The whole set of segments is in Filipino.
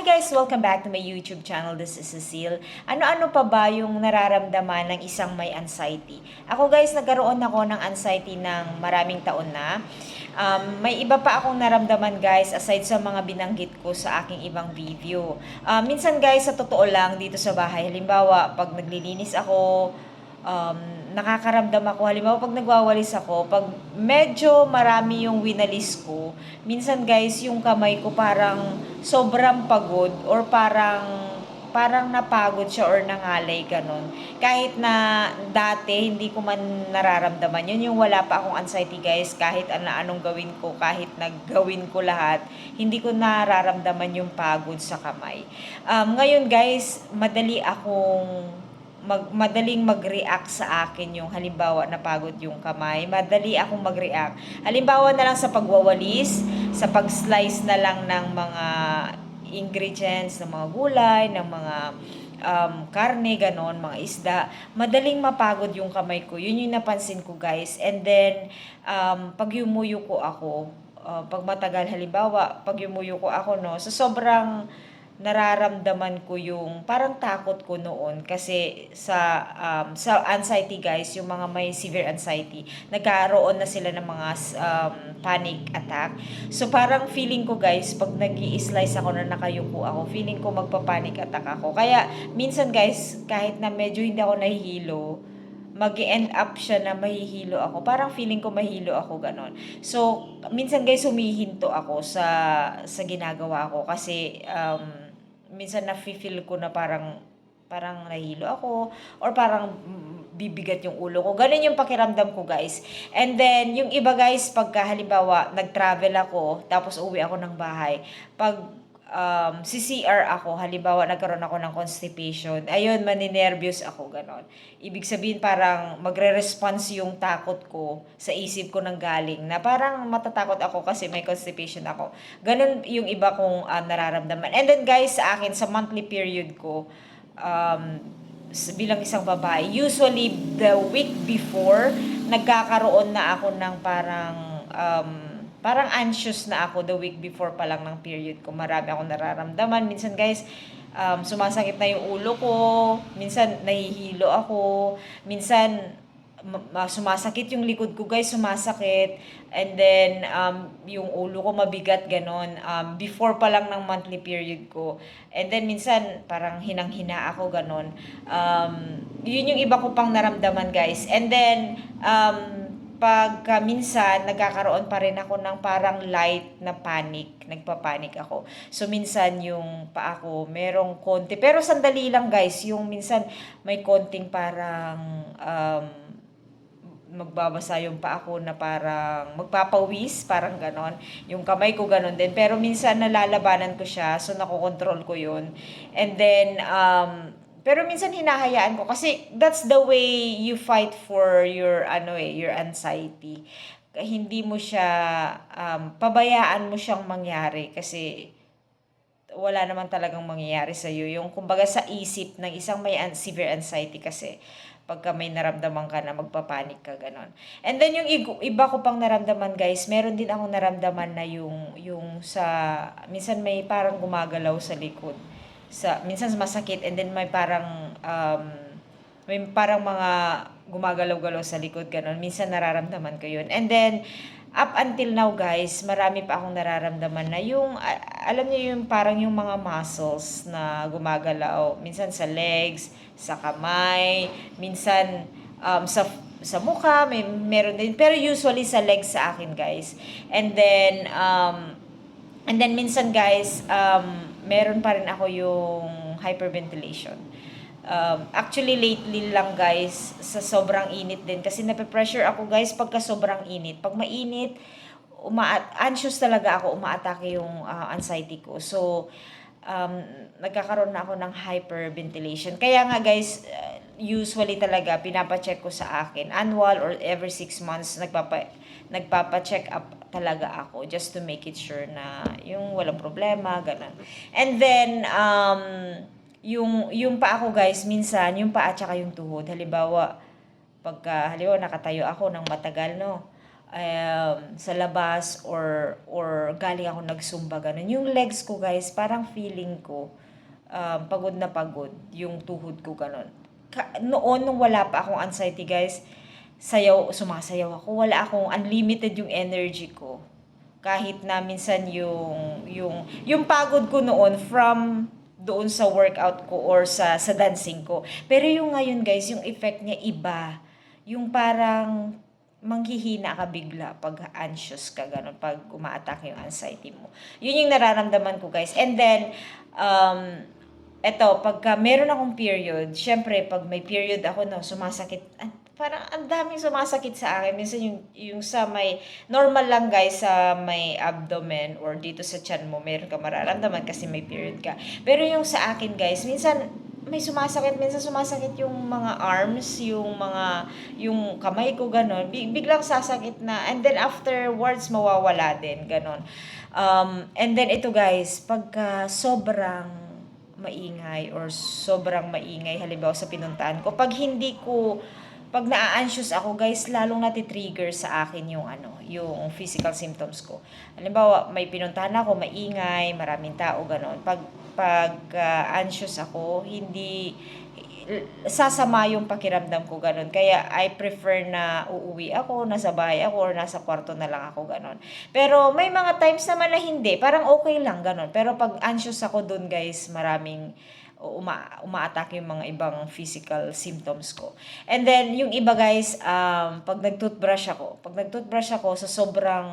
Hi guys! Welcome back to my YouTube channel. This is Cecile. Ano-ano pa ba yung nararamdaman ng isang may anxiety? Ako guys, nagkaroon ako ng anxiety ng maraming taon na. Um, may iba pa akong naramdaman guys aside sa mga binanggit ko sa aking ibang video. Um, minsan guys, sa totoo lang dito sa bahay, halimbawa pag naglilinis ako, um, nakakaramdam ako. Halimbawa, pag nagwawalis ako, pag medyo marami yung winalis ko, minsan guys, yung kamay ko parang sobrang pagod or parang parang napagod siya or nangalay ganun. Kahit na dati hindi ko man nararamdaman yun yung wala pa akong anxiety guys kahit ano anong gawin ko kahit naggawin ko lahat hindi ko nararamdaman yung pagod sa kamay. Um, ngayon guys madali akong mag, madaling mag-react sa akin yung halimbawa napagod yung kamay. Madali akong mag-react. Halimbawa na lang sa pagwawalis, sa pag-slice na lang ng mga ingredients, ng mga gulay, ng mga um, karne, ganon, mga isda, madaling mapagod yung kamay ko. Yun yung napansin ko, guys. And then, um, pag yumuyo ko ako, uh, pag matagal, halimbawa, pag yumuyo ko ako, no, so sobrang nararamdaman ko yung parang takot ko noon kasi sa um, sa anxiety guys yung mga may severe anxiety nagkaroon na sila ng mga um, panic attack so parang feeling ko guys pag nag slice ako na nakayuko ako feeling ko magpa-panic attack ako kaya minsan guys kahit na medyo hindi ako nahihilo mag end up siya na mahihilo ako. Parang feeling ko mahilo ako ganon. So, minsan guys, humihinto ako sa sa ginagawa ko kasi um, minsan na-feel ko na parang parang nahilo ako or parang bibigat yung ulo ko. Ganun yung pakiramdam ko, guys. And then, yung iba, guys, pagka halimbawa, nag-travel ako, tapos uwi ako ng bahay, pag um, si CR ako, halimbawa nagkaroon ako ng constipation, ayun, maninervyos ako, ganon. Ibig sabihin parang magre-response yung takot ko sa isip ko ng galing, na parang matatakot ako kasi may constipation ako. Ganon yung iba kong um, nararamdaman. And then guys, sa akin, sa monthly period ko, um, bilang isang babae, usually the week before, nagkakaroon na ako ng parang um, parang anxious na ako the week before pa lang ng period ko. Marami akong nararamdaman. Minsan guys, um, sumasakit na yung ulo ko. Minsan nahihilo ako. Minsan ma- sumasakit yung likod ko guys, sumasakit. And then, um, yung ulo ko mabigat, ganon. Um, before pa lang ng monthly period ko. And then, minsan, parang hinang-hina ako, ganon. Um, yun yung iba ko pang naramdaman, guys. And then, um, pagka minsan nagkakaroon pa rin ako ng parang light na panic, nagpapanik ako. So minsan yung pa ako merong konti, pero sandali lang guys, yung minsan may konting parang um, magbabasa yung pa ako na parang magpapawis, parang ganon. Yung kamay ko ganon din. Pero minsan nalalabanan ko siya, so nakokontrol ko yun. And then, um, pero minsan hinahayaan ko kasi that's the way you fight for your ano eh, your anxiety. Hindi mo siya um, pabayaan mo siyang mangyari kasi wala naman talagang mangyayari sa iyo. Yung kumbaga sa isip ng isang may severe anxiety kasi pagka may naramdaman ka na magpapanik ka ganon. And then yung iba ko pang naramdaman guys, meron din akong naramdaman na yung yung sa minsan may parang gumagalaw sa likod. Sa minsan masakit and then may parang um, may parang mga gumagalaw-galaw sa likod ganon. Minsan nararamdaman ko yun. And then up until now guys, marami pa akong nararamdaman na yung, alam niyo yung parang yung mga muscles na gumagalaw. Minsan sa legs, sa kamay, minsan um, sa sa mukha, may meron din. Pero usually sa legs sa akin guys. And then, um, and then minsan guys, um, meron pa rin ako yung hyperventilation Um, actually, lately lang guys, sa sobrang init din. Kasi nape-pressure ako guys pagka sobrang init. Pag mainit, uma anxious talaga ako, umaatake yung uh, anxiety ko. So, um, nagkakaroon na ako ng hyperventilation. Kaya nga guys, uh, usually talaga, pinapacheck ko sa akin. Annual or every six months, nagpapa, nagpapa-check up talaga ako just to make it sure na yung walang problema, ganun. And then, um, yung yung pa ako guys minsan yung paa at saka yung tuhod halimbawa pagka halimbawa nakatayo ako ng matagal no um, sa labas or or galing ako nagsumba ganun. Yung legs ko guys, parang feeling ko um, pagod na pagod yung tuhod ko ganun. Ka- noon nung wala pa akong anxiety guys, sayaw, sumasayaw ako. Wala akong unlimited yung energy ko. Kahit na minsan yung yung yung pagod ko noon from doon sa workout ko or sa sa dancing ko. Pero yung ngayon guys, yung effect niya iba. Yung parang manghihina ka bigla pag anxious ka, ganun, pag umaatake yung anxiety mo. Yun yung nararamdaman ko, guys. And then, um, eto, pagka meron akong period, syempre, pag may period ako, no, sumasakit, ah, parang ang daming sumasakit sa akin. Minsan yung, yung sa may, normal lang guys, sa may abdomen or dito sa chan mo, meron ka mararamdaman kasi may period ka. Pero yung sa akin guys, minsan, may sumasakit, minsan sumasakit yung mga arms, yung mga, yung kamay ko, ganon. Big, biglang sasakit na, and then afterwards, mawawala din, ganon. Um, and then ito guys, pagka sobrang maingay or sobrang maingay, halimbawa sa pinuntahan ko, pag hindi ko, pag na-anxious ako, guys, lalong nati-trigger sa akin yung ano, yung physical symptoms ko. Halimbawa, may pinuntahan ako, maingay, maraming tao, ganon. Pag pag ah, anxious ako, hindi sasama yung pakiramdam ko ganun. Kaya I prefer na uuwi ako, nasa bahay ako, or nasa kwarto na lang ako ganun. Pero may mga times naman na hindi. Parang okay lang ganun. Pero pag anxious ako dun guys, maraming uma umaatake yung mga ibang physical symptoms ko. And then, yung iba guys, um, pag nag-toothbrush ako, pag nag-toothbrush ako sa sobrang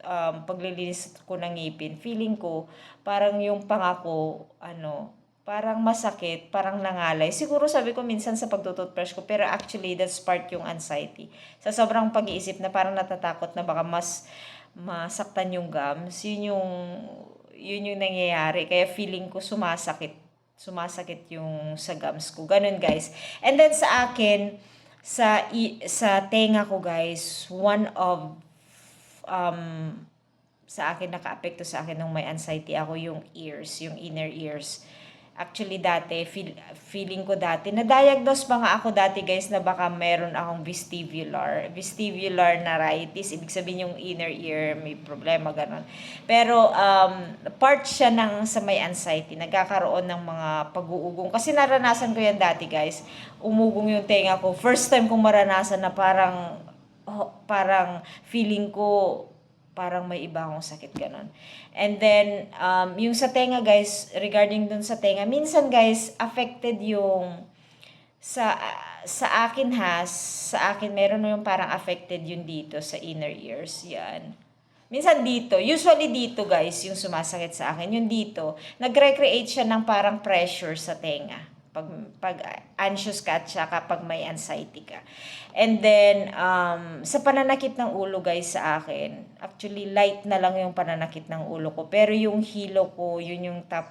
um, paglilinis ko ng ngipin, feeling ko parang yung pangako, ano, parang masakit, parang nangalay. Siguro sabi ko minsan sa pagtututbrush ko, pero actually that's part yung anxiety. Sa sobrang pag-iisip na parang natatakot na baka mas masaktan yung gums, yun yung yun yung nangyayari. Kaya feeling ko sumasakit. Sumasakit yung sa gums ko. Ganun guys. And then sa akin, sa sa tenga ko guys, one of um, sa akin naka-apekto sa akin nung may anxiety ako yung ears, yung inner ears. Actually dati, feel, feeling ko dati, na-diagnose pa nga ako dati guys na baka meron akong vestibular, vestibular neuritis, ibig sabihin yung inner ear, may problema, ganon. Pero um, part siya ng sa may anxiety, nagkakaroon ng mga pag-uugong. Kasi naranasan ko yan dati guys, umugong yung tenga ko. First time kong maranasan na parang oh, parang feeling ko parang may iba akong sakit ganon. And then, um, yung sa tenga guys, regarding dun sa tenga, minsan guys, affected yung sa sa akin ha, sa akin meron yung parang affected yun dito sa inner ears, yan. Minsan dito, usually dito guys, yung sumasakit sa akin, yung dito, nagre-create siya ng parang pressure sa tenga pag pag anxious ka at saka pag may anxiety ka. And then um sa pananakit ng ulo guys sa akin, actually light na lang yung pananakit ng ulo ko, pero yung hilo ko, yun yung top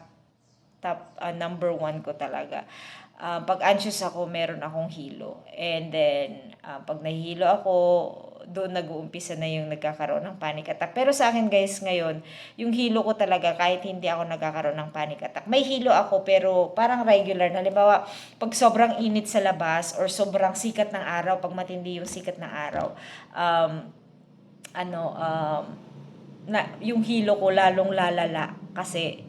top uh, number one ko talaga. Uh, pag anxious ako, meron akong hilo. And then, uh, pag nahihilo ako, doon nag-uumpisa na yung nagkakaroon ng panic attack. Pero sa akin guys, ngayon, yung hilo ko talaga, kahit hindi ako nagkakaroon ng panic attack. May hilo ako, pero parang regular. Halimbawa, pag sobrang init sa labas, or sobrang sikat ng araw, pag matindi yung sikat ng araw, um, ano, um, na, yung hilo ko lalong lalala. Kasi,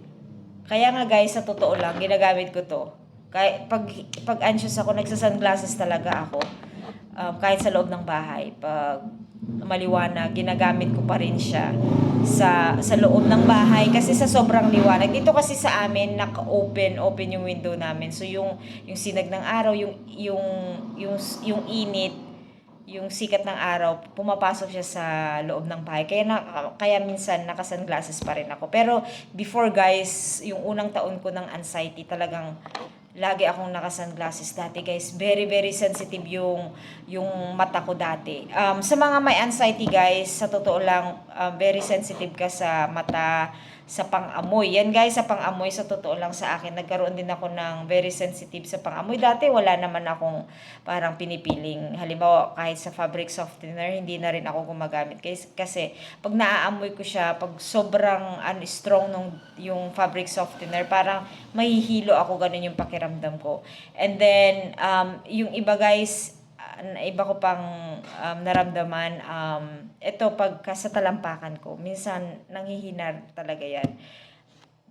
kaya nga guys, sa totoo lang, ginagamit ko to. Kaya, pag, pag anxious ako, nagsasunglasses talaga ako um, kahit sa loob ng bahay, pag maliwanag, ginagamit ko pa rin siya sa sa loob ng bahay kasi sa sobrang liwanag. Dito kasi sa amin naka-open, open yung window namin. So yung yung sinag ng araw, yung yung yung yung init, yung sikat ng araw, pumapasok siya sa loob ng bahay. Kaya na, kaya minsan naka-sunglasses pa rin ako. Pero before guys, yung unang taon ko ng anxiety talagang lagi akong naka-sunglasses dati guys. Very, very sensitive yung, yung mata ko dati. Um, sa mga may anxiety guys, sa totoo lang, um, very sensitive ka sa mata, sa pang-amoy. Yan guys, sa pang-amoy, sa totoo lang sa akin, nagkaroon din ako ng very sensitive sa pang-amoy. Dati wala naman akong parang pinipiling. Halimbawa, kahit sa fabric softener, hindi na rin ako gumagamit. Kasi, pag naaamoy ko siya, pag sobrang ano, strong nung yung fabric softener, parang mahihilo ako, ganun yung pakiramdam ko. And then, um, yung iba guys, ah, iba ko pang um, naramdaman, um, ito pagka sa talampakan ko, minsan nanghihina talaga yan.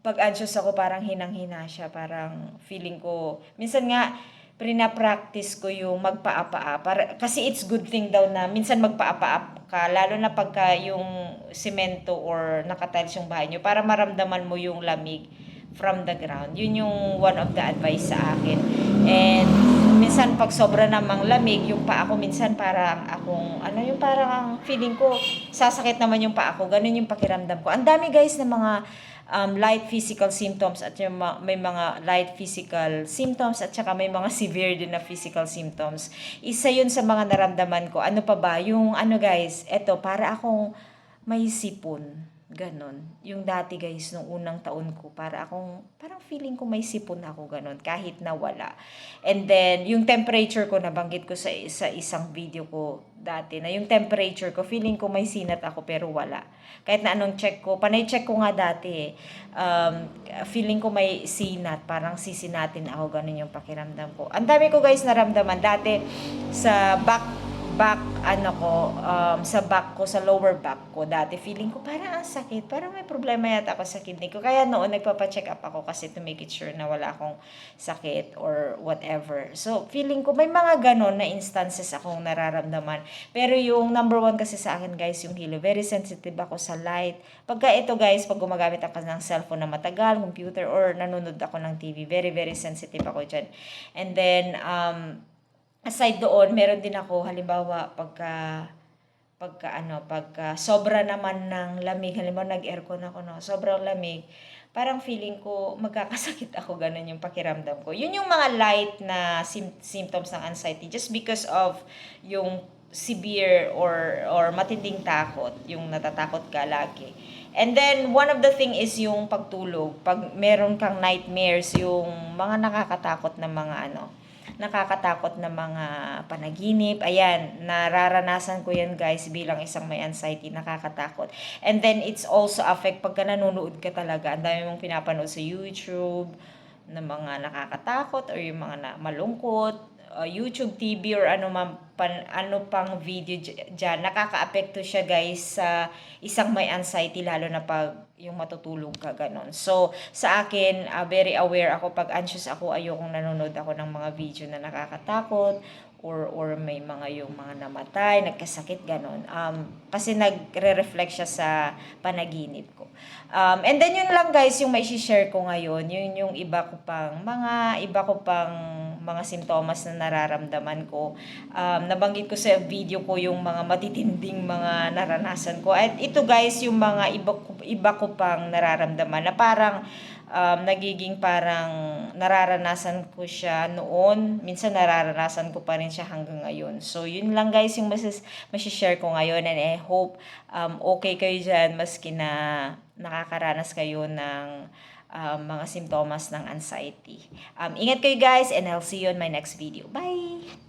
Pag anxious ako, parang hinang-hina siya, parang feeling ko, minsan nga, prina-practice ko yung magpaapa para kasi it's good thing daw na minsan magpaapa ka lalo na pagka yung semento or nakatiles yung bahay nyo para maramdaman mo yung lamig from the ground. Yun yung one of the advice sa akin. And minsan pag sobra namang lamig, yung paa ko minsan parang akong, ano yung parang feeling ko, sasakit naman yung paa ko. Ganun yung pakiramdam ko. Ang dami guys na mga um, light physical symptoms at yung ma- may mga light physical symptoms at saka may mga severe din na physical symptoms. Isa yun sa mga naramdaman ko. Ano pa ba? Yung ano guys, eto, para akong may sipon. Ganon. Yung dati guys, nung unang taon ko, para akong, parang feeling ko may sipon ako ganon, kahit na wala. And then, yung temperature ko, nabanggit ko sa, sa isang video ko dati, na yung temperature ko, feeling ko may sinat ako pero wala. Kahit na anong check ko, panay check ko nga dati, um, feeling ko may sinat, parang sisinatin ako, ganon yung pakiramdam ko. Ang dami ko guys naramdaman dati sa back back ano ko um, sa back ko sa lower back ko dati feeling ko parang ang sakit parang may problema yata ako sa kidney ko. Kaya noon nagpapa-check up ako kasi to make it sure na wala akong sakit or whatever. So feeling ko may mga ganon na instances akong nararamdaman. Pero yung number one kasi sa akin guys yung hilo very sensitive ako sa light. Pagka ito guys pag gumagamit ako ng cellphone na matagal computer or nanonood ako ng TV very very sensitive ako dyan. And then um, aside doon, meron din ako halimbawa pagka pagka ano, pagka sobra naman ng lamig, halimbawa nag-aircon ako no, sobrang lamig, parang feeling ko magkakasakit ako, ganun yung pakiramdam ko. Yun yung mga light na sim- symptoms ng anxiety just because of yung severe or or matinding takot, yung natatakot ka lagi. And then one of the thing is yung pagtulog. Pag meron kang nightmares, yung mga nakakatakot na mga ano, nakakatakot na mga panaginip. Ayan, nararanasan ko yan guys bilang isang may anxiety, nakakatakot. And then it's also affect pagka nanonood ka talaga. Ang dami mong pinapanood sa YouTube na mga nakakatakot or yung mga na, malungkot, uh, YouTube TV or ano man pan, ano pang video dy- dyan, nakakaapekto siya guys sa isang may anxiety lalo na pag yung matutulog ka ganon. So sa akin, uh, very aware ako pag anxious ako, ayokong nanonood ako ng mga video na nakakatakot or or may mga yung mga namatay, nagkasakit ganon. Um kasi nagre-reflect siya sa panaginip ko. Um and then yun lang guys yung may share ko ngayon, yun yung iba ko pang mga iba ko pang mga simptomas na nararamdaman ko. Um, nabanggit ko sa video ko yung mga matitinding mga naranasan ko. At ito guys, yung mga iba iba ko pang nararamdaman na parang um, nagiging parang nararanasan ko siya noon. Minsan nararanasan ko pa rin siya hanggang ngayon. So, yun lang guys yung masis, masishare ko ngayon. And I hope um, okay kayo dyan maski na nakakaranas kayo ng um, mga simptomas ng anxiety. Um, ingat kayo guys and I'll see you on my next video. Bye!